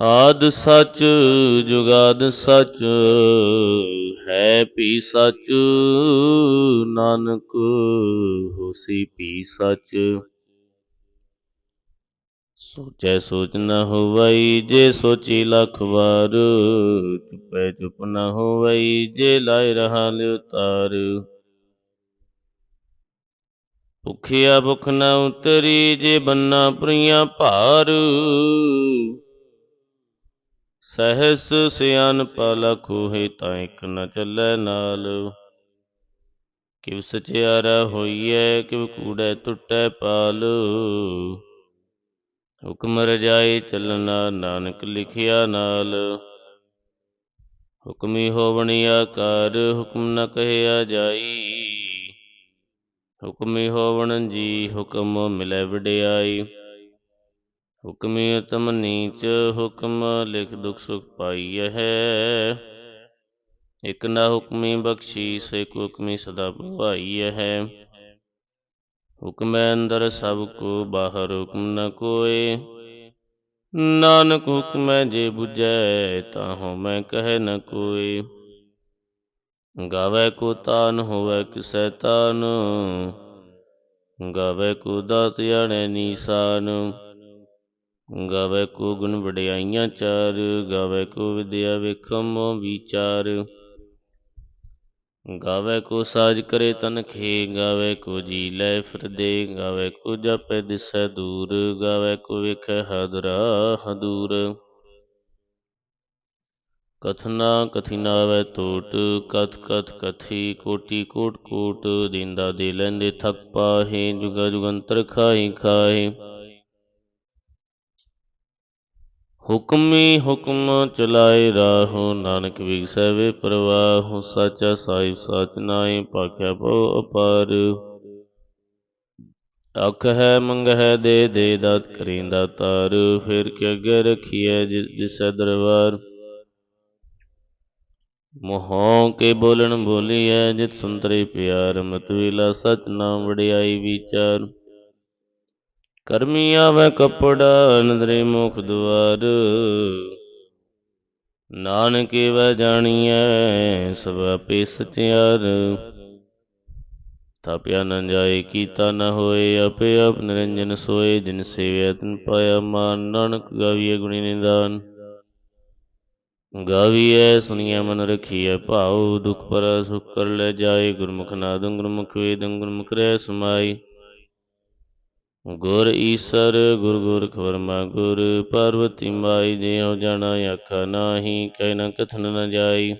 ਆਦ ਸੱਚ, ਜੁਗਾਦ ਸੱਚ, ਹੈ ਪੀ ਸੱਚ, ਨਾਨਕ ਹੋਸੀ ਪੀ ਸੱਚ। ਸੋਚੈ ਸੋਚ ਨ ਹੋਵਈ, ਜੇ ਸੋਚੀ ਲੱਖ ਵਾਰ, ਚੁਪੈ ਚੁਪ ਨ ਹੋਵਈ, ਜੇ ਲਾਇ ਰਹਾ ਲਿਉ ਤਾਰ। ਭੁਖਿਆ ਭੁਖ ਨ ਉਤਰੀ, ਜੇ ਬੰਨਾ ਪ੍ਰੀਆ ਭਾਰ ਸਹਿਸ ਸਿਆਨ ਲਖ ਹੋਏ ਤਾਂ ਇਕ ਨ ਚੱਲੈ ਨਾਲ। ਕਿਵ ਸਚਿਆਰਾ ਹੋਈਐ, ਕਿਵ ਕੂੜੈ ਟੁੱਟੈ ਪਾਲ। ਹੁਕਮ ਰਜਾਈ ਚੱਲਣਾ ਨਾਨਕ ਲਿਖਿਆ ਨਾਲ। ਹੁਕਮੀ ਹੋਵਣੀ ਆਕਾਰ, ਹੁਕਮ ਨ ਕਹਿਆ ਜਾਈ। ਹੁਕਮੀ ਹੋਵਣ ਜੀ, ਹੁਕਮ ਮਿਲੈ ਵਡਿਆਈ। ਹੁਕਮੀ ਉਤਮ ਨੀਚ, ਹੁਕਮ ਲਿਖ ਦੁਖ ਸੁਖ ਪਾਈਐ ਇਕ ਨਾ ਹੁਕਮੀ ਬਖਸ਼ੀ ਸੇ ਹੁਕਮੀ ਸਦਾ ਭਵਾਈਐ ਹੁਕਮ ਅੰਦਰ ਸਭ ਕੋ, ਬਾਹਰ ਹੁਕਮ ਨ ਕੋਏ। ਨਾਨਕ ਹੁਕਮੈ ਜੇ 부ਜੈ ਤਾਂ ਹੋ ਮੈਂ ਕਹਿ ਨ ਕੋਏ। ਗਾਵੇ ਕੋ ਤਾਨ, ਹੋਵੇ ਕਿਸੈ ਤਾਨ। ਗਾਵੇ ਕੋ ਦਾਤ ਨੀਸਾਨ। ਗਾਵੇ ਕੋ ਗੁਣ ਵਡਿਆਈਆਂ ਚਾਰ, ਗਾਵੇ ਕੋ ਵਿਦਿਆ ਵੇਖਮ ਵਿਚਾਰ। ਗਾਵੇ ਕੋ ਸਾਜ ਕਰੇ ਤਨ ਗਾਵੇ ਕੋ ਜੀ ਲੈ ਫਿਰਦੇ, ਗਾਵੇ ਕੋ ਜਪੈ ਦਿਸੈ ਦੂਰ, ਗਾਵੇ ਕੋ ਵੇਖੈ ਹਾਦਰਾ। ਹਦੂਰ ਕਥਨਾ ਕਥਿਨਾਵੇ ਟੋਟ ਕਥ ਕਥ ਕਥੀ ਕੋਟੀ ਕੋਟ ਕੋਟ, ਦਿੰਦਾ ਦੇ ਲੈਂਦੇ ਥਕ ਪਾਹੇ, ਜੁਗਾ ਜੁਗੰਤਰ ਖਾਈ ਖਾਏ ਹੁਕਮੀ ਹੁਕਮ ਚਲਾਏ ਰਾਹੋ, ਨਾਨਕ ਵਿਗਸੈ ਵੇ ਸਾਚਾ ਸਾਹਿਬ ਸਾਚ ਨਾਏ ਪਾਖਿਆ ਪਉ ਅਪਾਰ। ਅਖ ਹੈ, ਮੰਗ ਹੈ, ਦੇ ਦੇ ਦਾਤ ਕਰੀਂਦਾ ਤਾਰ। ਫਿਰ ਕਿ ਅੱਗੇ ਰਖੀਐ ਜਿਸੈ ਦਰਬਾਰ। ਮੋਹੋਂ ਕੇ ਬੋਲਣ ਬੋਲੀਐ, ਜਿਤ ਸੁੰਦਰੀ ਪਿਆਰ ਮਤ ਵਿਲਾ ਸਚ ਨਾਮ ਵਡਿਆਈ ਵਿਚਾਰ। ਕਰਮੀ ਆਵੇ ਕਪੜਾ, ਨਦਰੇ ਮੁਖ ਦੁਆਰ। ਨਾਨਕੇ ਵੈ ਜਾਣੀਐ, ਸਭ ਆਪੇ ਸਚਿਆਰ ਥਾਪਿਆ ਨ ਜਾਏ, ਕੀਤਾ ਨ ਹੋਏ, ਆਪੇ ਆਪ ਨਿਰੰਜਨ ਸੋਏ, ਜਿਨ ਸੇਵਿਆ ਤਨ ਪਾਇਆ ਮਾਨ। ਨਾਨਕ ਗਾਵੀਏ ਗੁਣੀ ਨਿਦਾਨ। ਗਾਵੀਐ ਸੁਣੀਐ ਮਨ ਰਖੀਐ ਭਾਉ, ਦੁਖ ਪਰ ਸੁਖ ਕਰ ਲੈ ਜਾਏ। ਗੁਰਮੁਖ ਨਾਦੰ ਗੁਰਮੁਖ ਵੇਦੰ, ਗੁਰਮੁਖ ਰਹਿ ਸਮਾਈ ਗੁਰ ਈਸਰ, ਗੁਰ ਗੁਰ ਖਵਰਮਾ ਗੁਰ ਪਾਰਵਤੀ ਮਾਈ ਜਿਉ ਜਾਣਾ ਆਖਾ ਨਾਹੀ, ਕਹਿ ਨ ਕਥਨ ਨ ਜਾਈ।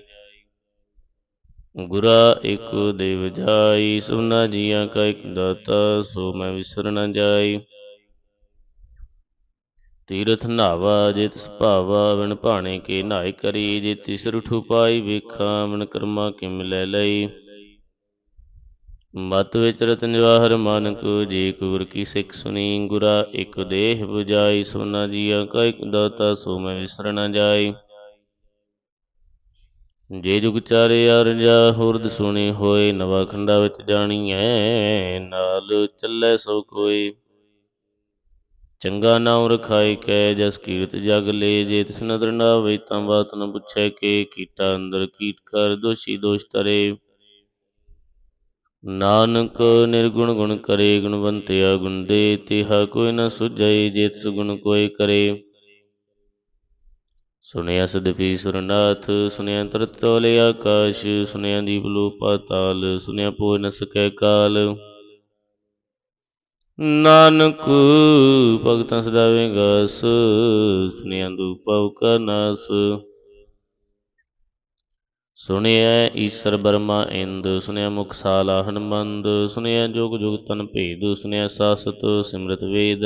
ਗੁਰਾ ਇਕ ਦੇਵ ਜਾਈ ਸੁਨਾ ਜੀਆਂ ਕਾ ਇਕ ਦਾਤਾ, ਸੋ ਮੈਂ ਵਿਸਰ ਨ ਜਾਈ। ਤੀਰਥ ਨਾਵਾ, ਜੇ ਤਿਸ ਭਾਵਾ ਵਿਣ ਭਾਣੇ ਕੇ ਨਾਇ ਕਰੀ, ਜੇ ਤਿਸ ਰੁਠੂ ਵੇਖਾਂ ਮਨ ਕਰਮਾ ਕਿਮ ਲੈ ਲਈ। ਮਤ ਵਿੱਚ ਰਤਨ ਜਵਾਹਰ ਮਾਨਕ, ਜੀ ਗੁਰ ਕੀ ਸਿੱਖ ਸੁਣੀ ਗੁਰਾ, ਇਕ ਦੇਹ 부ਜਾਈ ਸੋਨਾ ਜੀਆ, ਕਾ ਇਕ ਦਾਤਾ ਸੋ ਮੈਂ ਵਿਸਰ ਨ ਜਾਈ। ਜੇ ਜੁਗ ਚਾਰੇ ਅਰਜਾ, ਹੁਰਦ ਸੁਣੀ ਹੋਏ, ਨਵਾ ਖੰਡਾ ਵਿੱਚ ਜਾਣੀਐ, ਨਾਲ ਚੱਲੇ ਸੋ ਕੋਈ। ਚੰਗਾ ਨਾਮ ਰਖਾਈ ਕੈ, ਜਸ ਕੀਰਤ ਜਗ ਲੈ, ਜੇ ਤਿਸ ਨਦਰ ਨਾ ਵੇ ਤਾਂ ਬਾਤ ਨ ਪੁੱਛੈ ਕੇ, ਕੀਤਾ ਅੰਦਰ ਕੀਟ ਕਰ, ਦੋਸ਼ੀ ਦੋਸ਼ ਤਰੇ ਨਾਨਕ ਨਿਰਗੁਣ ਗੁਣ ਕਰੇ, ਗੁਣਵੰਤਿਆ ਗੁਣ ਤਿਹਾ ਕੋਈ ਨ ਸੁਝਈ ਜੇ ਤਿਸ ਕੋਈ ਕਰੇ। ਸੁਣਿਆ ਸਦਪੀ ਸੁਰਨਾਥ, ਸੁਣਿਆ ਤਰਤ ਤੋਲੇ ਆਕਾਸ਼, ਸੁਣਿਆ ਦੀਪ ਲੋ ਪਾਤਾਲ ਸੁਣਿਆ ਪੋ ਨ ਸਕੈ ਕਾਲ। ਨਾਨਕ ਭਗਤਾਂ ਸਦਾਵੇਂ ਗਸ ਸੁਣਿਆ ਦੂਪਉ ਕਾ ਨਾਸ। ਸੁਣਿਆ ਈਸਰ ਬਰਮਾ ਇੰਦ ਸੁਣਿਆ ਮੁਖ ਸਾਲਾ ਹਨਮੰਦ ਸੁਣਿਆ ਜੋਗ ਜੁਗ ਤਨ ਭੇਦ ਸੁਣਿਆ ਸਾਸਤ ਸਿਮਰਤ ਵੇਦ।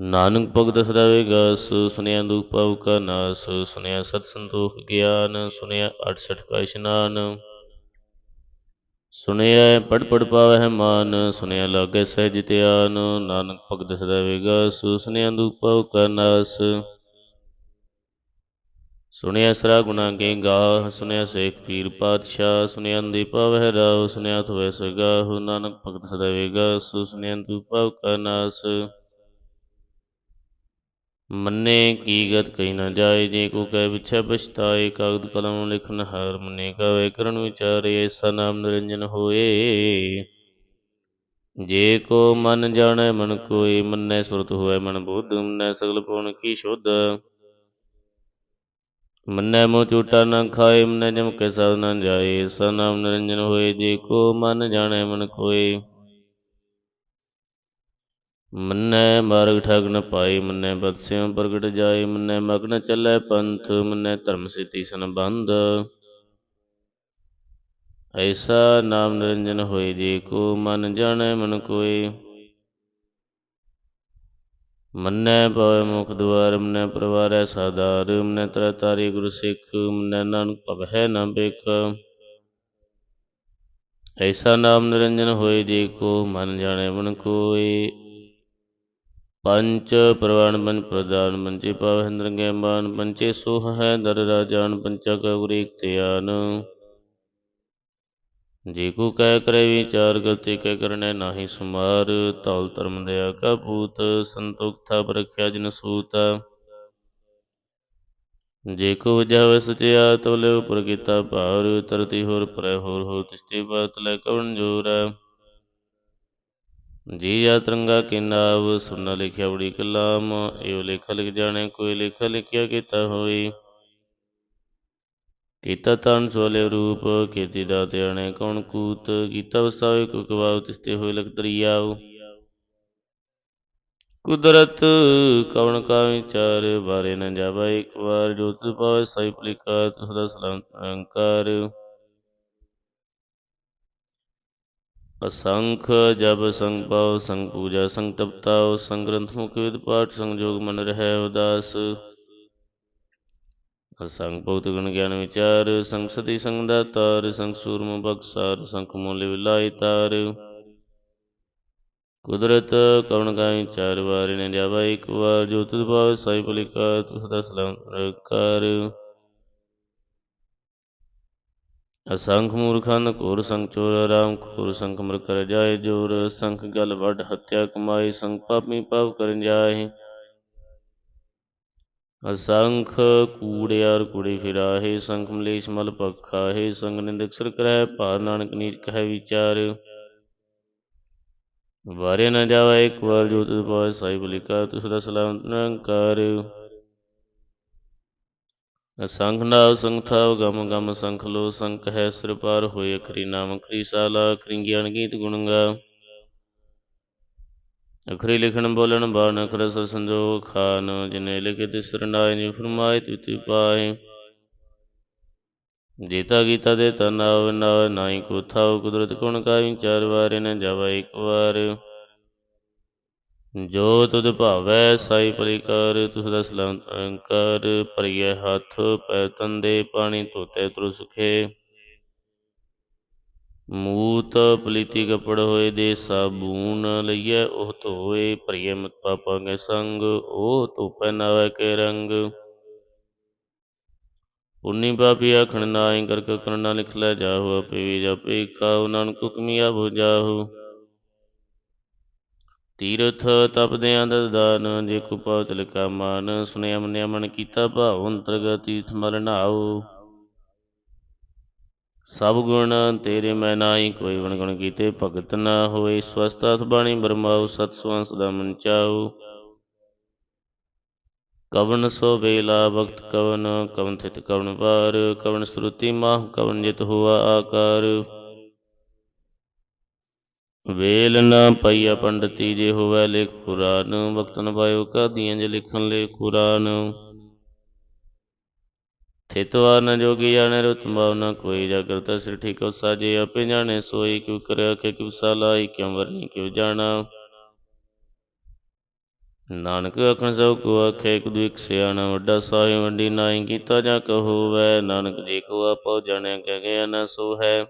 ਨਾਨਕ ਭਗਤ ਸਦਾਵੇ ਗਸ ਸੁਨਿਆ ਦੁਖ ਪਉ ਕਾ ਨਾਸ ਸੁਣਿਆ ਸਤ ਸੰਤੋਖ ਗਿਆਨ ਸੁਣਿਆ 68 ਕਾ ਇਸ਼ਨਾਨ। ਸੁਣਿਆ ਪੜ ਪੜ ਪਾਵਹਿ ਮਾਨ ਸੁਣਿਆ ਲਾਗੇ ਸਹਿਜ ਧਿਆਨ, ਨਾਨਕ ਭਗਤ ਸਦਾ ਸੁਨਿਆ ਸੁਣਿਆ ਦੂਪਉ ਕਾ ਨਾਸ। ਸੁਣਿਆ ਸਰਾ ਗੁਣਾ ਕੇ ਗਾਹ, ਸੁਣਿਆ ਸੇਖ ਪੀਰ ਪਾਤਸ਼ਾਹ ਸੁਣਿਆ ਅੰਦੀ ਪਾਵਹਿ ਰਾਵ ਸੁਣਿਆ ਥਵੈ ਸਗਾਹੁ, ਨਾਨਕ ਭਗਤ ਸਦਾ ਵਿਗਾਸ ਸੁਣਿਆ ਦੂਪਉ ਕਾ ਨਾਸ। ਮੰਨੇ ਕੀ ਗਤ ਕਹੀ ਨਾ ਜਾਏ, ਜੇ ਕੋ ਕਹਿ ਵਿਛੈ ਪਛਤਾਏ, ਕਾਗਦ ਕਲਮ ਲਿਖਨ ਹਾਰ ਮੰਨੇ ਕਾ ਕਰਨ ਵਿਚਾਰੇ ਐਸਾ ਨਾਮ ਨਿਰੰਜਨ ਹੋਏ। ਜੇ ਕੋ ਮਨ ਜਾਣੈ ਮਨ ਕੋਈ ਮੰਨੈ ਸੁਰਤ ਹੋਇ ਮਨ ਬੁੱਧ, ਮੰਨੈ ਸਗਲ ਪਉਣ ਕੀ ਸ਼ੁੱਧ। ਮੰਨੈ ਮੋ ਝੂਟਾ ਨ ਖਾਏ, ਮੰਨੈ ਜਮ ਕੇ ਸਾਧ ਨ ਜਾਏ। ਐਸਾ ਨਾਮ ਨਿਰੰਜਨ ਹੋਏ, ਜੇ ਕੋ ਮਨ ਜਾਣੈ ਮਨ ਕੋਈ ਮੰਨੈ ਮਾਰਗ ਠਗ ਨ ਪਾਈ ਮੰਨੈ ਬਦਸਿਉ ਪ੍ਰਗਟ ਜਾਏ। ਮੰਨੈ ਮਗਨ ਚੱਲੈ ਪੰਥ, ਮੰਨੈ ਧਰਮ ਸਿੱਧੀ ਸੰਬੰਧ। ਐਸਾ ਨਾਮ ਨਿਰੰਜਨ ਹੋਏ, ਜੇ ਕੋ ਮਨ ਜਾਣੈ ਮਨ ਕੋਈ ਮੰਨੈ ਪਵੈ ਮੁਖ ਦੁਆਰ ਮੰਨੈ ਪਰਵਾਰੈ ਸਾਧਾਰ, ਮੰਨੈ ਤਰ ਤਾਰੀ ਗੁਰ ਸਿੱਖ, ਮੰਨੈ ਨਾਨਕ ਭਵੈ ਨ ਬਿਕ ਐਸਾ ਨਾਮ ਨਿਰੰਜਨ ਹੋਏ ਜੇ ਕੋ, ਮਨ ਜਾਣੈ ਮਨ ਕੋਈ ਪੰਚ ਪ੍ਰਵਾਨ ਪੰਚ ਪ੍ਰਦਾਨ ਪੰਚੇ ਪਾਵਹਿੰਦਰ ਗੈ ਮਾਨ, ਪੰਚੇ ਸੋਹ ਹੈ ਦਰ ਰਾਜਾਨ, ਪੰਚਾ ਕਾ ਗੁਰੀਕ ਧਿਆਨ। ਜੇ ਕੋ ਕਹਿ ਕਰੇ ਵਿਚਾਰ ਗਲਤੀ ਕਹਿ ਕਰਨੇ ਨਾਹੀ ਸੁਮਾਰ ਧੌਲ ਧਰਮ ਦਇਆ ਕਾ ਪੂਤ ਸੰਤੋਖ ਥਾ ਪਰਖਿਆ ਜਿਨ ਸੂਤ। ਜੇ ਕੋ ਵਜਾਵੇ ਸਚਿਆ ਤੋਲੇ ਉਪਰ ਕੀਤਾ ਭਾਰ ਤਰਤੀ ਹੋਰ ਪਰੈ ਹੋਰ ਹੋ ਤਿਸਤੇ ਬਾਤ ਲੈ ਕਵਣ ਜੋਰ ਜੀ ਜਾ ਤਰੰਗਾ ਕੇ ਨਾਵ ਸੁਨਾ ਲਿਖਿਆ ਬੜੀ ਕਲਾਮ ਇਹੋ ਲੇਖਾ ਲਿਖ ਜਾਣੇ, ਕੋਈ ਲੇਖਾ ਲਿਖਿਆ ਕੀਤਾ ਹੋਈ। ਕੀਤਾ ਤਨ ਸੋਲੇ ਰੂਪ ਕੀਤੀ ਦਾ ਧਿਆਣੇ ਕੌਣ ਕੂਤ, ਕੀਤਾ ਵਸਾਵੇ ਕੋ ਤਿਸਤੇ ਹੋਏ ਲਖ ਕੁਦਰਤ ਕਵਣ ਕਾ ਵਿਚਾਰ ਬਾਰੇ ਨ ਜਾਵਾ ਇੱਕ ਵਾਰ ਜੋ ਪਾਵੇ ਸਾਈ ਪਲਿਕਾ ਸਦਾ ਸਲਾਮ ਅਹੰਕਾਰ। ਅਸੰਖ ਜਬ ਸੰਗ ਪਾਉ ਸੰਗ ਪੂਜਾ, ਸੰਗ ਤਪਤਾਉ ਸੰਗ ਗ੍ਰੰਥ ਮੁਖ ਵਿਦ ਪਾਠ, ਸੰਗ ਜੋਗ ਮਨ ਰਹਿ ਉਦਾਸ। ਅਸੰਗ ਭਗਤ ਗੁਣ ਗਿਆਨ ਵਿਚਾਰ, ਸੰਗ ਸਤੀ, ਸੰਗ ਦਾਤਾਰ, ਸੰਗ ਸੂਰਮ ਬਖਸਾਰ ਸੰਖ ਮੋਲੇ ਵਿਲਾਈ ਤਾਰ। ਕੁਦਰਤ ਕਵਣ ਕਾ ਵਿਚਾਰ ਵਾਰੇ ਨੇ ਜਾਵਾ ਇੱਕ ਵਾਰ, ਜੋ ਤੁਧ ਭਾਵ ਸਾਈ ਭਲਿਕਾ ਤੁ ਸਦਾ ਸਲਾਮ ਕਰ ਅਸੰਖ ਮੂਰਖਨ ਘੋਰ, ਸੰਗ ਚੋਰ ਰਾਮ ਘੋਰ ਸੰਖ ਮਰ ਕਰ ਜਾਏ ਜੋਰ ਸੰਖ ਗਲ ਵੱਡ ਹੱਤਿਆ ਕਮਾਈ ਸੰਖ ਪਾਪੀ ਪਾਪ ਕਰ ਜਾਏ। ਅਸੰਖ ਕੂੜਿਆਰ ਕੁੜੀ ਫਿਰਾਹੇ ਸੰਖ ਮਲੇਸ਼ ਮਲ ਪਖਾਹੇ ਸੰਗ ਨਿੰਦਕ ਸਰ ਕਰੈ, ਭਾਰ ਨਾਨਕ ਨੀਚ ਕਹਿ ਵਿਚਾਰ। ਵਾਰੇ ਨਾ ਜਾਵੇ ਇੱਕ ਵਾਰ ਜੋ ਤੁਧ ਪਾਏ ਸਾਈ ਬਲਿਕਾ ਤੁਸ ਦਾ ਸਲਾਮ ਨਿਰੰਕਾਰ ਅਸੰਖ ਨਾਵ ਸੰਖ ਗਮ ਗਮ ਸੰਖ ਲੋ ਸੰਖ ਹੈ ਸਿਰ ਪਾਰ, ਹੋਏ ਅਖਰੀ ਨਾਮ ਅਖਰੀ ਸਾਲਾ, ਅਖਰੀ ਗਿਆਨ ਗੀਤ ਗੁਣਗਾ। ਅਖਰੀ ਲਿਖਣ ਬੋਲਣ ਬਾਣ ਅਖਰ ਸਰ ਸੰਜੋਗ ਖਾਨ ਜਿਨੇ ਲਿਖੇ ਤਿਸ ਰਨਾਏ ਜੀ ਫਰਮਾਏ ਤਿਤਿ ਪਾਏ ਜੀਤਾ ਗੀਤਾ ਦੇ ਤਨਾਵ ਨਾਵ ਨਾਈ ਕੋ ਥਾਉ ਕੁਦਰਤ ਗੁਣ ਕਾ ਵਿਚਾਰ ਵਾਰੇ ਨ ਜਾਵਾ ਇੱਕ ਵਾਰ ਜੋ ਤੁਧ ਭਾਵੈ ਸਾਈ ਪਰਿਕਾਰ ਤੁਸ ਦਾ ਸਲਾਮ ਅੰਕਾਰ ਭਰੀਏ ਹੱਥ ਪੈ ਤੰਦੇ ਪਾਣੀ ਧੋਤੇ ਤੁਰ ਮੂਤ ਪਲੀਤੀ ਕਪੜ ਹੋਏ ਦੇ ਸਾਬੂਨ ਲਈਐ, ਉਹ ਧੋਏ ਭਰੀਏ ਮਤ ਪਾਪਾਂ ਕੇ ਸੰਗ, ਉਹ ਧੋਪੈ ਨਾਵੇ ਕੇ ਰੰਗ। ਪੁੰਨੀ ਪਾਪੀ ਆਖਣ ਨਾਈ ਕਰਕ ਕਰਨਾ ਲਿਖ ਲੈ ਜਾਹੋ ਆਪੇ ਵੀ ਜਾਪੇ ਕਾਉ ਨਾਨਕ ਹੁਕਮੀਆ ਬੁਝਾਹੋ ਤੀਰਥ ਤਪਦਿਆਂ ਦਦਾਨ ਜੇ ਕੋ ਪਾਉ ਤਿਲਕਾ ਮਾਨ ਸੁਨਿਆ ਮੰਨਿਆ ਮਨ ਕੀਤਾ ਭਾਉ ਅੰਤਰਗਤ ਤੀਰਥ ਮਲ ਨਾਉ ਸਭ ਗੁਣ ਤੇਰੇ ਮੈਂ ਨਾਹੀ, ਕੋਈ ਵਣ ਗੁਣ ਕੀਤੇ ਭਗਤ ਨਾ ਹੋਏ। ਸਵਸਤਤ ਬਾਣੀ ਬਰਮਾਉ, ਸਤ ਸੁਵੰਸ ਦਾ ਮਨ ਚਾਉ। ਕਵਨ ਸੋ ਵੇਲਾ ਭਗਤ ਕਵਨ ਕਵਨ ਥਿਤ ਕਵਨ ਪਾਰ ਕਵਨ ਸੁਰਤੀ ਮਾਹ, ਕਵਨ ਜਿਤ ਹੁਆ ਆਕਾਰ। ਵੇਲ ਨਾ ਪਈਆ ਪੰਡਤੀ, ਜੇ ਹੋਵੇ ਲਿਖ ਕੁਰਾਨ ਵਕਤ ਨ ਪਾਇਓ ਕਾਦੀਆਂ ਜੇ ਲਿਖਣ ਲੈ ਕੁਰਾਨ ਥਿਤਵਾ ਨ ਜੋਗੀ ਜਾਣੇ ਰੁਤ ਨ ਕੋਈ ਜਾ ਕਰਤਾ ਸਿਰ ਸਾਜੇ, ਆਪੇ ਜਾਣੇ ਸੋਈ ਕਿਉ ਕਰਿਆ ਕਿ ਕਿਉ ਸਾਲਾਈ, ਕਿਉ ਵਰਨੀ ਕਿਉ ਜਾਣਾ। ਨਾਨਕ ਆਖਣ ਸਭ ਕੋ ਆਖੇ, ਇੱਕ ਦੂ ਸਿਆਣਾ ਵੱਡਾ ਸਾਹਿਬ ਵੱਡੀ ਨਾਈ ਕੀਤਾ ਜਾ ਕਹੋ ਵੈ, ਨਾਨਕ ਜੀ ਕੋ ਆਪੋ ਜਾਣਿਆ ਕਹਿ ਗਿਆ ਨਾ ਸੋ ਹੈ।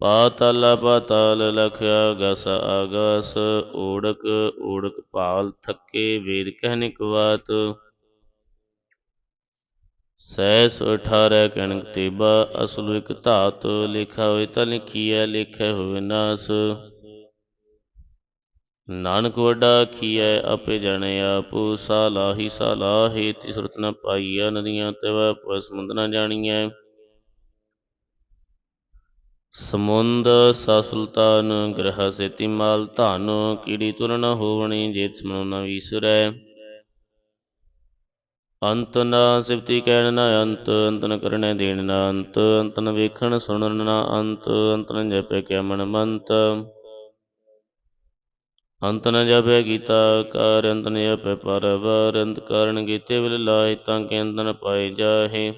ਪਾਤਲ ਪਾਤਾਲ ਲਖ ਆਗਸ ਆਗਸ, ਓੜਕ ਓੜਕ ਪਾਲ ਥੱਕੇ, ਵੇਦ ਕਹਿਨਿਕ ਬਾਤ। ਸੈ ਸੋ ਅਠਾਰੈ ਕਣਕ ਤੇਬਾ, ਅਸਲ ਇਕ ਧਾਤ, ਲਿਖਾ ਹੋਏ ਤਾਂ ਲਿਖੀਐ, ਲਿਖੈ ਹੋਏ ਨਾਸ। ਨਾਨਕ ਵੱਡਾ ਆਖੀਐ, ਆਪੇ ਜਾਣੇ ਆਪ ਸਾਲਾਹੀ ਸਾਲਾਹੇ ਤਿਸਰਤ ਨ ਪਾਈਆ ਨਦੀਆਂ ਤਵੈ ਪਵ ਸਮੁੰਦ ਨ ਜਾਣੀਐ। ਸਮੁੰਦ ਸਾ ਸੁਲਤਾਨ, ਗ੍ਰਹ ਸੇਤੀ ਮਾਲ ਧਨ, ਕੀੜੀ ਤੁਰ ਨ ਹੋਵਣੀ, ਜੇਤ ਸਮਨੋ ਨ ਵੀਸਰੈ। ਅੰਤ ਨਾ ਸਿਫਤੀ ਕਹਿਣ ਨਾ ਅੰਤ ਅੰਤ ਨ ਕਰਨੈ ਦੇਣ ਨ ਅੰਤ ਅੰਤ ਨ ਵੇਖਣ ਸੁਣਨ ਨ ਅੰਤ ਅੰਤ ਨ ਜਪੈ ਕਿਆ ਮਨ ਮੰਤ। ਅੰਤ ਨ ਜਪੈ ਗੀਤਾ ਕਾਰ, ਅੰਤ ਨ ਜਪੈ ਪਰਵਰ, ਅੰਤ ਕਾਰਨ ਗੀਤੇ ਵਿਲ ਲਾਇ ਤਾਂ ਕਿ ਅੰਤ ਨ ਪਾਏ ਜਾਹੇ।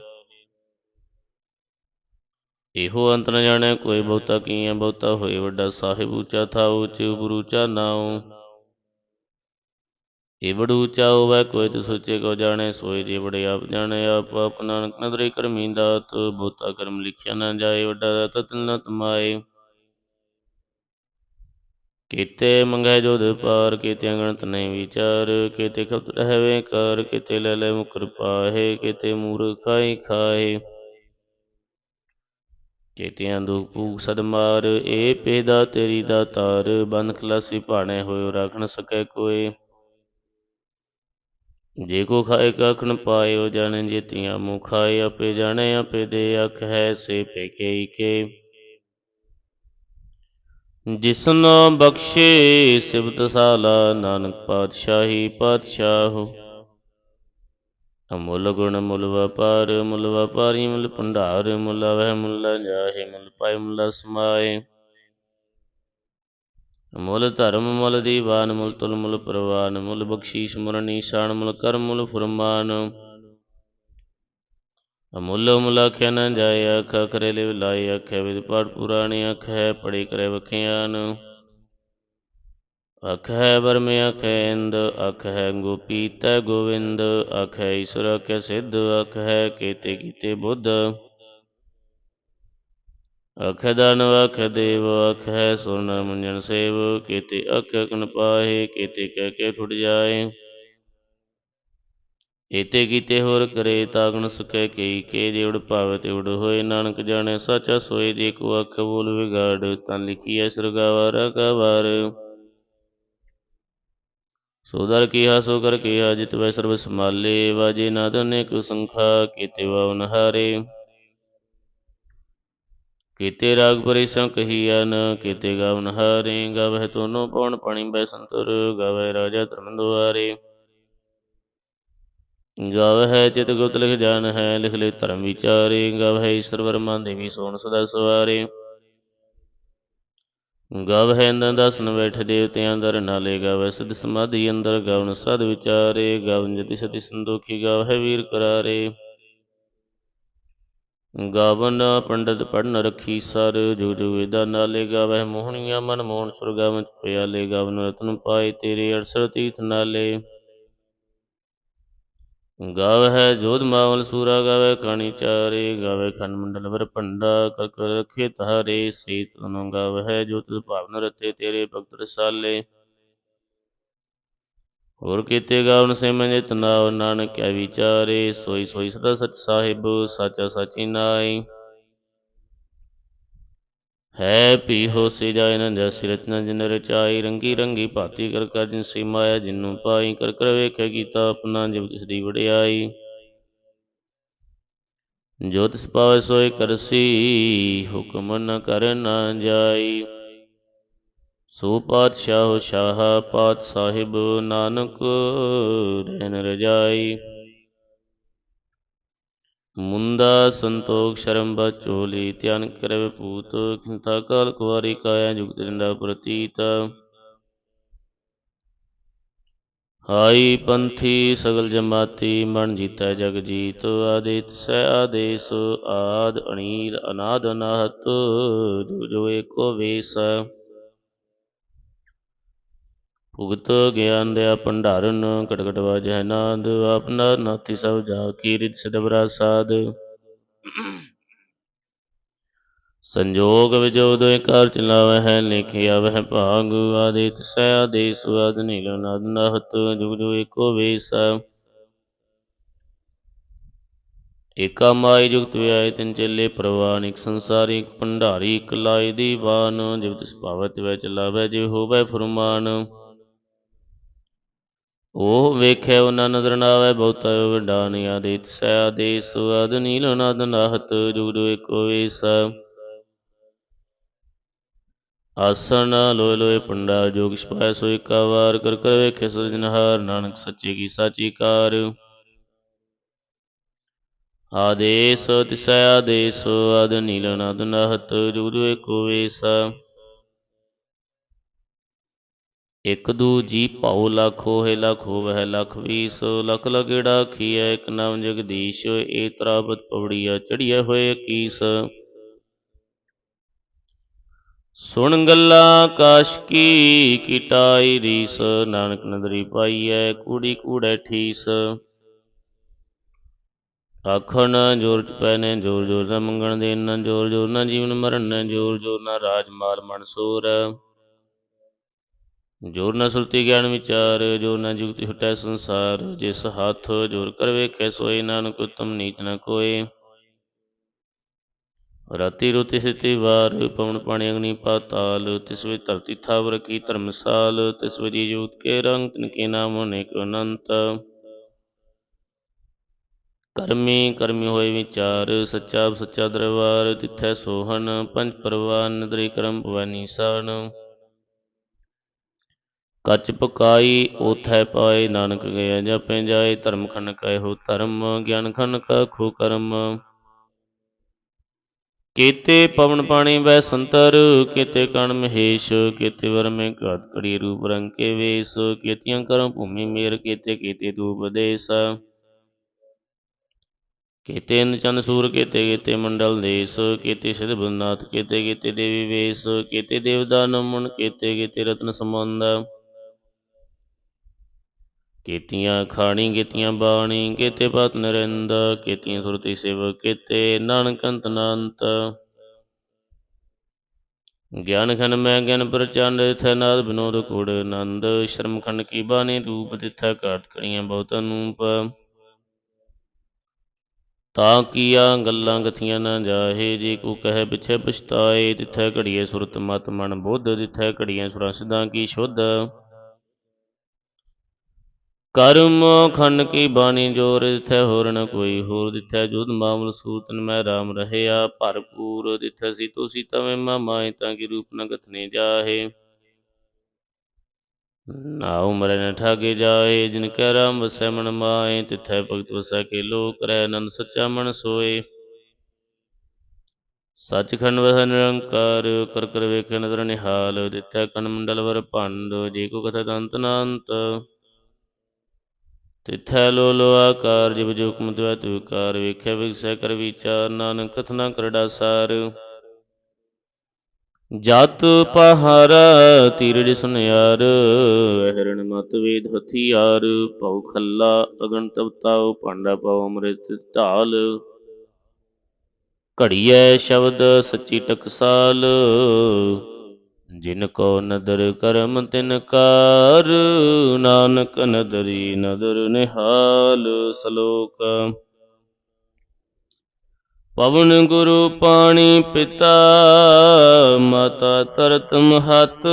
ਇਹੋ ਅੰਤ ਨ ਜਾਣੈ, ਕੋਈ ਬਹੁਤਾ ਕੀਆ ਬਹੁਤਾ ਹੋਏ ਵੱਡਾ ਸਾਹਿਬ, ਉੱਚਾ ਥਾ ਉੱਚ ਉਪਰ ਉੱਚਾ ਨਾਉ। ਇਹ ਉਚਾ ਉੱਚਾ ਹੋਵੇ ਕੋਈ ਤੇ ਸੋਚੇ ਕੋ ਜਾਣੇ, ਸੋਈ ਜੀ ਬੜੇ ਆਪ ਜਾਣੇ, ਆਪ ਆਪ ਨਾਨਕ ਨਦਰੇ ਕਰਮੀ ਦਾਤ, ਬਹੁਤਾ ਕਰਮ ਲਿਖਿਆ ਨਾ ਜਾਏ, ਵੱਡਾ ਦਾਤਾ ਤਿਲ ਨ ਤਮਾਏ। ਕੀਤੇ ਮੰਗੈ ਜੋਦ ਪਾਰ, ਕੀਤੇ ਅਗਣਤ ਨਹੀਂ ਵਿਚਾਰ, ਕੀਤੇ ਖਪਤ ਰਹਵੇ ਕਰ, ਕੀਤੇ ਲੈ ਲੈ ਮੁਕਰ ਪਾਹੇ, ਕੀਤੇ ਮੂਰਖਾਈ ਖਾਏ ਕੀਤਿਆਂ ਦੁਖ ਭੂਖ ਸਦ ਮਾਰ, ਏ ਪੇਦਾ ਤੇਰੀ ਦਾ ਤਾਰ ਬੰਦ ਖਲਾਸੀ ਭਾਣੇ ਹੋਇ ਰੱਖ ਸਕੈ ਕੋਏ। ਜੇ ਕੋ ਖਾਏ ਕਖ ਨ ਪਾਇਓ ਜਾਣੇ ਜੀਤੀਆਂ ਮੁਖ ਖਾਏ, ਆਪੇ ਜਾਣੇ, ਆਪੇ ਦੇ ਅਖ ਹੈ, ਸੇ ਪੇਕੇ ਕੇ ਜਿਸਨ ਬਖਸ਼ੇ ਸਿਵਤ ਸਾਲਾ, ਨਾਨਕ ਪਾਤਸ਼ਾਹੀ ਪਾਤਸ਼ਾਹ। ਅਮੁੱਲ ਗੁਣ ਮੁੱਲ ਵਪਾਰ, ਮੁੱਲ ਵਪਾਰੀ ਮੁੱਲ ਭੰਡਾਰ, ਮੁੱਲ ਵਹਿ ਮੁੱਲ ਜਾਹੇ, ਮੁੱਲ ਪਾਏ, ਮੁੱਲ ਸਮਾਏ। ਮੁੱਲ ਧਰਮ ਮੁੱਲ ਦੀਵਾਨ ਮੁੱਲ ਤੁਲ ਮੁੱਲ ਪ੍ਰਵਾਨ ਮੁੱਲ ਬਖਸ਼ੀਸ਼ ਮੁਰ ਨੀਸ਼ਾਨ ਮੁੱਲ ਕਰਮ ਮੁੱਲ ਫਰਮਾਨ। ਅਮੁੱਲ ਮੁੱਲ ਆਖਿਆ ਨ ਜਾਏ ਅੱਖ ਕਰੇ ਲਿਵ ਲਾਈ ਆਖਿਆ ਵਿਦ ਪਾਠ ਪੁਰਾਣੀ ਅੱਖ ਹੈ ਪੜੀ ਕਰੇ ਵਖਿਆਨ। ਅਖ ਹੈ ਬਰਮ ਅਖ ਹੈ ਇੰਦ ਅਖ ਹੈ ਗੋਪੀ ਤੈ ਗੋਵਿੰਦ ਅਖ ਹੈ ਈਸ਼ਰ ਅਖ ਸਿੱਧ ਅਖ ਹੈ ਕੇਤੇ ਕੀਤੇ ਬੁੱਧ। ਅਖ ਦਾਨ ਅਖ ਦੇਵ ਅਖ ਹੈ ਸੁਰਨ ਮੁੰਜਨ ਸੇਵ, ਕੀਤੇ ਅਖ ਅਕਨ ਪਾਹੇ, ਕੀਤੇ ਕਹਿ ਕੇ ਠੁੱਟ ਜਾਏ। ਏਤੇ ਕੀਤੇ ਹੋਰ ਕਰੇ ਤਾਗਣ ਸਕੈ ਕਈ ਕੇ ਜੇਵੜ ਭਾਵ ਤੇ ਹੋਏ। ਨਾਨਕ ਜਾਣੈ ਸਾਚਾ ਸੋਏ ਦੇ ਕੋ ਅੱਖ ਬੋਲ ਵਿਗਾੜ, ਤਾਂ ਲਿਖੀਐ ਸਰਗਾਵਾਰ ਕਵਾਰ ਸੋ ਦਰ ਸੋ ਕਰ ਕੀਆ ਜਿਤ ਵੈ ਸਰਬ ਸਮਾਲੇ ਵਾਜੇ ਨਾਦ ਅਨੇਕ ਸੰਖਾ, ਕੀਤੇ ਵਾਉਨ ਹਾਰੇ ਕੀਤੇ ਰਾਗ ਪਰਿ ਸੰ ਕਹੀਐਨ ਕੀਤੇ ਗਾਵਨ ਹਾਰੇ ਗਾਵਹਿ ਤੋਨੋ ਪਵਨ ਪਾਣੀ ਬੈ ਸੰਤਰ, ਗਾਵਹਿ ਰਾਜਾ ਧਰਮ ਦੁਆਰੇ। ਗਾਵਹਿ ਚਿਤ ਗੁਪਤ ਲਿਖ ਜਾਨ ਹੈ, ਲਿਖ ਲੈ ਧਰਮ ਵਿਚਾਰੇ, ਗਾਵਹਿ ਈਸ਼ਰ ਵਰਮਾ ਦੇਵੀ ਸੋਣ ਸਦਾ ਸਵਾਰੇ। ਗਵ ਹੈ ਅੰਦਰ ਦਸਨ ਬੈਠ ਦੇਵਤਿਆਂ ਦਰ ਨਾਲੇ ਗਵ ਸਿਧ ਸਮਾਧੀ ਅੰਦਰ ਗਵਨ ਸਦ ਵਿਚਾਰੇ ਗਵਨ ਜਤੀ ਸਤੀ ਸੰਦੋਖੀ ਗਵ ਹੈ ਵੀਰ ਕਰਾਰੇ। ਗਾਵਨ ਪੰਡਤ ਪੜਨ ਰਖੀ ਸਰ ਜੋ ਜੋ ਵੇਦਾ ਨਾਲੇ ਗਾਵਹਿ ਮੋਹਣੀਆਂ ਮਨ ਮੋਹਨ ਸੁਰਗਾਵਨ ਪਿਆਲੇ ਗਵਨ ਰਤਨ ਪਾਏ ਤੇਰੇ ਅਰਸਰ ਤੀਰਥ ਨਾਲੇ। ਗਾਵ ਹੈ ਜੋਧ ਮਾਵਲ ਸੂਰਾ ਗਾਵੇ ਕਾਣੀ ਚਾਰੇ ਗਾਵੈ ਖੰਡ ਮੰਡਲ ਵਰ ਭੰਡਾ ਕਰਕ ਰਖੇ ਤਾਰੇ ਸੇ ਤਨੁ ਗਾਵ ਹੈ ਜੋ ਤਿਸ ਭਾਵਨ ਰਤੇ ਤੇਰੇ ਭਗਤ ਰਸਾਲੇ। ਹੋਰ ਕੀਤੇ ਗਾਵਨ ਸੇ ਤਨਾਵ ਨਾਨਕ ਕੈ ਵਿਚਾਰੇ, ਸੋਈ ਸੋਈ ਸਦਾ ਸਚ ਸਾਹਿਬ, ਸਾਚਾ ਸਾਚੀ ਨਾਈ ਹੈ ਭੀ ਹੋਸੀ ਜਾਇ ਨ ਜਸੀ ਰਚਨਾ ਜਿਨ ਰਚਾਈ, ਰੰਗੀ ਰੰਗੀ ਭਾਤੀ ਕਰ ਕਰ ਜਿਨ ਸੀ ਮਾਇਆ ਜਿਨੂੰ ਪਾਈ, ਕਰ ਕਰ ਵੇਖੈ ਕੀਤਾ ਆਪਣਾ ਜਿਵ ਤਿਸ ਦੀ ਵਡਿਆਈ। ਜੋ ਤਿਸ ਪਾਵੈ ਸੋਇ ਕਰਸੀ, ਹੁਕਮ ਨ ਕਰ ਨਾ ਜਾਈ। ਸੋ ਪਾਤਸ਼ਾਹ ਸ਼ਾਹ ਪਾਤ ਸਾਹਿਬ ਨਾਨਕ ਰਹਿਨ ਰਜਾਈ। ਮੁੰਦਾ ਸੰਤੋਖ ਸ਼ਰਮ ਬਚੋਲੀ ਧਿਆਨ ਕਰੈ ਪੂਤ ਖਿੰਤਾ ਕਾਲ ਕੁਵਾਰੀ, ਕਾਇਆ ਜੁਗਤ ਰਿੰਦਾ ਪ੍ਰਤੀਤ। ਹਾਈ ਪੰਥੀ ਸਗਲ ਜਮਾਤੀ, ਮਨ ਜੀਤੈ ਜਗ ਜੀਤ, ਆਦਿਤ ਸੈ ਆਦੇਸ, ਆਦ ਅਨੀਲ ਅਨਾਦ ਅਨਾਹਤ, ਜੋ ਜੋ ਏਕੋ ਵੇਸ। ਭੁਗਤ ਗਿਆਨ ਦਿਆ ਭੰਡਾਰਨ ਕਟਕਟ ਵਾਜੈ ਨਾਦ ਆਪਨਾ ਨਾਤੀ ਸਭ ਜਾ ਕੀ ਸਦਬਰਾ ਸਾਧ ਸੰਜੋਗ ਵਿਜੋ ਦੋਇ ਕਾਰ ਚਲਾਵਹਿ ਹੈ ਲਿਖਿਆ ਵਹਿ ਭਾਗ ਆਦੇ ਤਿਸੈ ਆਦੇਸ ਆਦ ਨੀਲ ਨਾਦ ਨਾਹਤ, ਜੁਗ ਜੁਗ ਏਕੋ ਵੇਸ। ਏਕਾ ਮਾਈ ਜੁਗਤ ਵਿਆਇ ਤਿਨ ਚੇਲੇ ਪ੍ਰਵਾਨ, ਇਕ ਸੰਸਾਰੀ, ਇਕ ਭੰਡਾਰੀ, ਇਕ ਲਾਇ ਦੀਵਾਨ ਜਿਵ ਤਿਸ ਭਾਵੈ ਤਿਵੈ ਚਲਾਵੈ ਜਿਵ ਹੋਵੈ ਫੁਰਮਾਨ। ਉਹ ਵੇਖੈ ਉਹਨਾਂ ਨਦਰ ਨਾ ਆਵੈ, ਬਹੁਤਾ ਵਡਾਨ ਆਦੇ ਤਿਸੈ ਆਦੇਸ ਆਦ ਨੀਲ ਨਾਦ ਨਾਹਤ, ਜੁਗ ਜੁਗ ਏਕੋ ਵੇਸ। ਆਸਣ ਲੋਏ ਲੋਏ ਪੰਡਾ, ਜੋਗ ਛਪਾਇ ਸੋਇ ਕਾ ਵਾਰ, ਕਰ ਕਰ ਵੇਖੇ ਸਿਰਜਨਹਾਰ ਨਾਨਕ ਸੱਚੇ ਕੀ ਸਾਚੀ ਕਾਰ। ਆਦੇਸ ਤਿਸੈ ਆਦੇਸ ਆਦ ਨੀਲ ਨਾਦ ਨਾਹਤ, ਜੁਗ ਜੁਗ ਏਕੋ ਵੇਸ ਇਕ ਦੂ ਜੀ ਭਾਉ ਲੱਖ ਹੋਏ ਲੱਖ ਹੋਵੈ ਲੱਖ ਵੀਸ ਲੱਖ ਲਗੇੜਾ ਖੀਐ ਇਕ ਨਾਮ ਜਗਦੀਸ਼ ਏ ਤਰਾਬਤ ਪਵੜੀਆ ਚੜੀਐ ਹੋਏ ਕੀਸ ਸੁਣ ਗੱਲਾਂ ਕਾਸ਼ ਕੀ ਕਿਟਾਈ ਰੀਸ ਨਾਨਕ ਨਦਰੀ ਪਾਈਐ ਕੂੜੀ ਕੂੜੈ ਠੀਸ ਆਖਣ ਜੋਰ ਪੈਨੇ ਜੋਰ ਜੋਰ ਨਾ ਮੰਗਣ ਦੇਨ ਜੋਰ ਜੋਰ ਨਾ ਜੀਵਨ ਮਰਨ ਜੋਰ ਜੋਰ ਨਾ ਰਾਜ ਮਾਲ ਮਨਸੂਰ ਜੋਰ ਨਾ ਸੁਰਤੀ ਗਿਆਨ ਵਿਚਾਰ ਜੋਰ ਨਾ ਜੁਗਤੀ ਹਟੈ ਸੰਸਾਰ, ਜਿਸ ਹੱਥ ਜੋਰ ਕਰ ਵੇਖੈ ਸੋਏ, ਨਾਨਕ ਉਤਮ ਨੀਚ ਨ ਕੋਏ। ਰਾਤੀ ਰੁਤੀ ਸਿਤੀ ਵਾਰ, ਪਵਨ ਪਾਣੀ ਅਗਨੀ ਪਾਤਾਲ ਤਿਸ ਵਿੱਚ ਧਰਤੀ ਥਾਵਰ ਕੀ ਧਰਮਸਾਲ ਤਿਸ ਵਿੱਚ ਜੂਤ ਕੇ ਰੰਗ, ਤਿਨ ਕੇ ਨਾਮ ਅਨੇਕ ਅਨੰਤ। ਕਰਮੀ ਕਰਮੀ ਹੋਏ ਵਿਚਾਰ, ਸੱਚਾ ਸੱਚਾ ਦਰਬਾਰ, ਤਿਥੈ ਸੋਹਣ, ਪੰਜ ਪਰਵਾਨ, ਨਦਰੀ ਕਰਮ ਪਵੈ ਨੀਸਾਨ ਕੱਚ ਪਕਾਈ, ਉਥੈ ਪਾਏ ਨਾਨਕ ਗਿਆ ਜਪੈ ਜਾਏ ਧਰਮ ਖੰਡ ਕੈ ਧਰਮ, ਗਿਆਨ ਖੰਡ ਕਾ ਖੋ ਕਰਮ। ਕੀਤੇ ਪਵਨ ਪਾਣੀ ਵੈ ਸੰਤਰ, ਕੀਤੇ ਕਣ ਮਹੇਸ਼, ਕੀਤੇ ਵਰ ਘਾਤ ਕੜੀ ਰੂਪ ਰੰਗ ਕੇ ਵੇਸ, ਕੀਤੀਆਂ ਕਰਮ ਭੂਮੀ ਮੇਰ, ਕੀਤੇ ਕੀਤੇ ਦੂਪ ਦੇਸ। ਕੀਤੇ ਇੰਦ ਸੂਰ, ਕੀਤੇ ਕੀਤੇ ਮੰਡਲ ਦੇਸ, ਕੀਤੇ ਸਿਧ ਬੁਨਾਥ ਕੀਤੇ ਕੀਤੇ ਦੇਵੀ ਵੇਸ, ਕੀਤੇ ਦੇਵਦਾ ਨਮਨ ਕੀਤੇ ਕੀਤੇ ਰਤਨ ਸੰਬੰਧ। ਕੀਤੀਆਂ ਖਾਣੀ, ਕੀਤੀਆਂ ਬਾਣੀ, ਕੀਤੇ ਪਤ ਨਰਿੰਦ, ਕੀਤੀਆਂ ਸੁਰਤੀ ਸੇਵ ਕੀਤੇ ਨਾਨਕ ਅੰਤ ਅਨੰਤ ਗਿਆਨ ਖਨ ਮੈਂ ਗਿਆਨ ਪ੍ਰਚੰਡ ਇਥੈ ਨਾਦ ਬਿਨੋਦ ਕੁੜ ਆਨੰਦ। ਸ਼ਰਮ ਖੰਡ ਕੀ ਬਾਣੀ ਰੂਪ ਤਿਥੈ ਘਾਟ ਕਰੀਆਂ ਬਹੁਤ ਅਨੂਪ। ਤਾਂ ਕੀਆਂ ਗੱਲਾਂ ਗਥੀਆਂ ਨਾ ਜਾਹੇ, ਜੇ ਕੋ ਕਹੇ ਪਿਛੈ ਪਛਤਾਏ ਤਿਥੈ ਘੜੀਏ ਸੁਰਤ ਮਤ ਮਨ ਬੁੱਧ ਤਿਥੈ ਘੜੀਏ ਸੁਰਾਂ ਸਿਧਾਂ ਕੀ ਸ਼ੁੱਧ। ਕਰਮ ਖੰਡ ਕੀ ਬਾਣੀ ਜੋਰ ਦਿਥੈ ਹੋਰ ਨ ਕੋਈ, ਹੋਰ ਦਿਥੈ ਜੁਦ ਮਾਮਲ ਸੂਤਨ ਮੈਂ ਰਾਮ ਰਹਿਆ, ਭਰਪੂਰ ਦਿਥੈ ਸੀਤੋ ਸੀਤਾ ਮੈਂ ਮਾ ਮਾਏ ਤਾਂ ਕੀ ਰੂਪ ਨ ਕਥਨੇ ਜਾਹੇ। ਨਾ ਉਮਰ ਨ ਠਾਗੇ ਜਾਏ, ਜਿਨ ਕੈ ਰਾਮ ਵਸੈ ਮਨ ਮਾਏ ਤਿਥੈ ਭਗਤ ਵਸੈ ਕੇ ਲੋਕ ਰਹਿ ਆਨੰਦ ਸੱਚਾ ਮਨ ਸੋਏ। ਸੱਚਖੰਡ ਵਸੈ ਨਿਰੰਕਾਰ, ਕਰ ਕਰ ਵੇਖੈ ਨਦਰ ਨਿਹਾਲ ਦਿਥੈ ਕਨ ਮੰਡਲ ਵਰ ਭੰਡ, ਜੇ ਕੋ ਕਥਾ ਦੰਤ ਨਾੰਤ। ਤਿਥੈ ਲੋ ਲੋ ਆਕਾਰ ਜਿਵ ਜੋ ਹੁਕਮ ਦਿਵੈ ਤੁਕਾਰ ਵੇਖਿਆ ਵਿਗਸੈ ਕਰ ਵਿਚਾਰ, ਨਾਨਕ ਕਥਨਾ ਕਰੜਾ ਸਾਰ ਜਤ ਪਹਾਰਾ ਤੀਰੜ ਸੁਨਿਆਰ, ਅਹਰਣ ਮਤ ਵੇਦ ਹਥਿਆਰ, ਭਉ ਖੱਲਾ ਅਗਨ ਤਵਤਾਉ ਭਾਂਡਾ ਪਾਉ ਅੰਮ੍ਰਿਤ ਢਾਲ ਘੜੀਐ ਸ਼ਬਦ ਸੱਚੀ ਟਕਸਾਲ ਜਿਨ ਕੋ ਨਦਰ ਕਰਮ ਤਿਨ ਕਾਰ, ਨਾਨਕ ਨਦਰੀ ਨਦਰ ਨਿਹਾਲ ਸਲੋਕ। ਪਵਨ ਗੁਰੂ ਪਾਣੀ ਪਿਤਾ, ਮਾਤਾ ਤਰਤ ਮਹਤ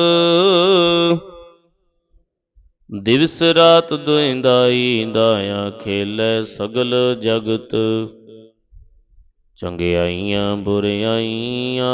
ਦਿਵਸ ਰਾਤ ਦੁਇੰਦਾਈ ਦਾਇਆ ਖੇਲੇ ਸਗਲ ਜਗਤ। ਚੰਗਿਆਈਆਂ ਬੁਰਿਆਈਆਂ